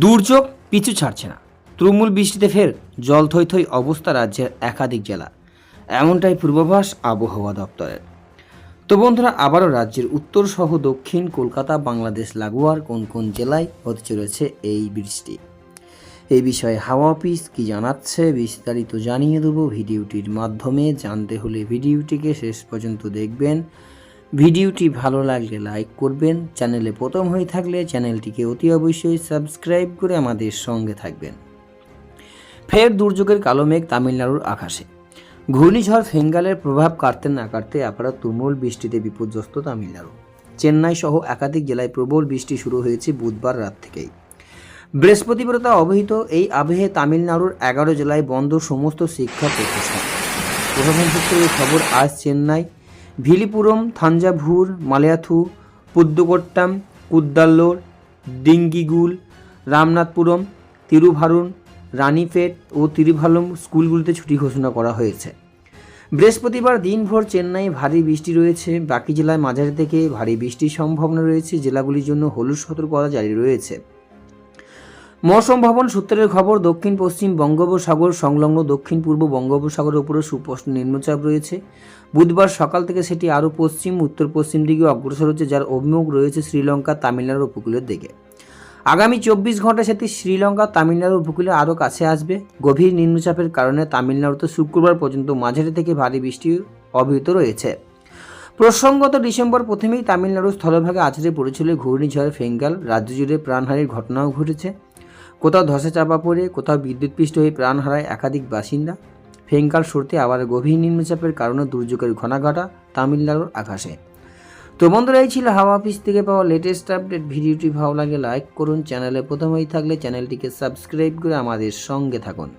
দুর্যোগ পিছু ছাড়ছে না। তৃণমূল বৃষ্টিতে ফের জল থই থই অবস্থা রাজ্যের একাধিক জেলা। এমনটাই পূর্বাভাস আবহাওয়া দপ্তরের। তো বন্ধুরা, আবারও রাজ্যের উত্তর সহ দক্ষিণ কলকাতা, বাংলাদেশ, লাগোয়ার কোন কোন জেলায় হতে চলেছে এই বৃষ্টি? এই বিষয়ে হাওয়া অফিস কি জানাচ্ছে বিস্তারিত জানিয়ে দেবো ভিডিওটির মাধ্যমে। জানতে হলে ভিডিওটিকে শেষ পর্যন্ত দেখবেন। ভিডিওটি ভালো লাগলে লাইক করবেন। চ্যানেলে প্রথম হয়ে থাকলে চ্যানেলটিকে অতি অবশ্যই সাবস্ক্রাইব করে আমাদের সঙ্গে থাকবেন। ফের দুর্যোগের কালো মেঘ তামিলনাড়ুর আকাশে। ঘূর্ণিঝড় ফেঙ্গালের প্রভাব কাটতে না কাটতে আপাতত তুমুল বৃষ্টিতে বিপর্যস্ত তামিলনাড়ু। চেন্নাই সহ একাধিক জেলায় প্রবল বৃষ্টি শুরু হয়েছে বুধবার রাত থেকেই। বৃহস্পতিবারতা অবহিত, এই আবহে তামিলনাড়ুর এগারো জেলায় বন্ধ সমস্ত শিক্ষা প্রতিষ্ঠান। প্রশাসন সূত্রে এই খবর, আজ চেন্নাই ভিলিপুরম, থাঞ্জাভুর, মালায়াথু, পুদ্দুকোট্টাম, কুদ্দাল্লোর, ডিঙ্গিগুল, রামনাথপুরম, তিরুভারুন, রানীপেট ও তিরুভালম স্কুলগুলিতে ছুটি ঘোষণা করা হয়েছে। বৃহস্পতিবার দিনভর চেন্নাই ভারী বৃষ্টি রয়েছে। বাকি জেলায় মাঝারি থেকে ভারী বৃষ্টির সম্ভাবনা রয়েছে। জেলাগুলির জন্য হলুদ সতর্কতা জারি রয়েছে। মৌসুম ভবন সূত্রের খবর, দক্ষিণ পশ্চিম বঙ্গোপসাগর সংলগ্ন দক্ষিণ পূর্ব বঙ্গোপসাগরের উপরে সুস্পষ্ট নিম্নচাপ রয়েছে। বুধবার সকাল থেকে সেটি আরও পশ্চিম, উত্তর পশ্চিম দিকে অগ্রসর হচ্ছে, যার অভিমুখ রয়েছে শ্রীলঙ্কা, তামিলনাড়ু উপকূলের দিকে। আগামী চব্বিশ ঘণ্টা সেটি শ্রীলঙ্কা, তামিলনাড়ু উপকূলে আরও কাছে আসবে। গভীর নিম্নচাপের কারণে তামিলনাড়ুতে শুক্রবার পর্যন্ত মাঝারি থেকে ভারী বৃষ্টি অব্যাহত রয়েছে। প্রসঙ্গত ডিসেম্বর প্রথমেই তামিলনাড়ুর স্থলভাগে আছড়ে পড়েছিল ঘূর্ণিঝড় ফেঙ্গাল। রাজ্য জুড়ে প্রাণহানির ঘটনাও ঘটেছে। কোথাও ধসে চাপা পড়ে, কোথাও বিদ্যুৎপৃষ্ট হয়ে প্রাণ হারায় একাধিক বাসিন্দা। ফেঙ্কাল সরতে আবার গভীর নিম্নচাপের কারণে দুর্যোগের ঘনাঘটা তামিলনাড়ুর আকাশে। তো বন্ধুরা, এই ছিল হাওয়া অফিস থেকে পাওয়া লেটেস্ট আপডেট ভিডিওটি ভালো লাগে লাইক করুন, চ্যানেলে প্রথমেই থাকলে চ্যানেলটিকে সাবস্ক্রাইব করে আমাদের সঙ্গে থাকুন।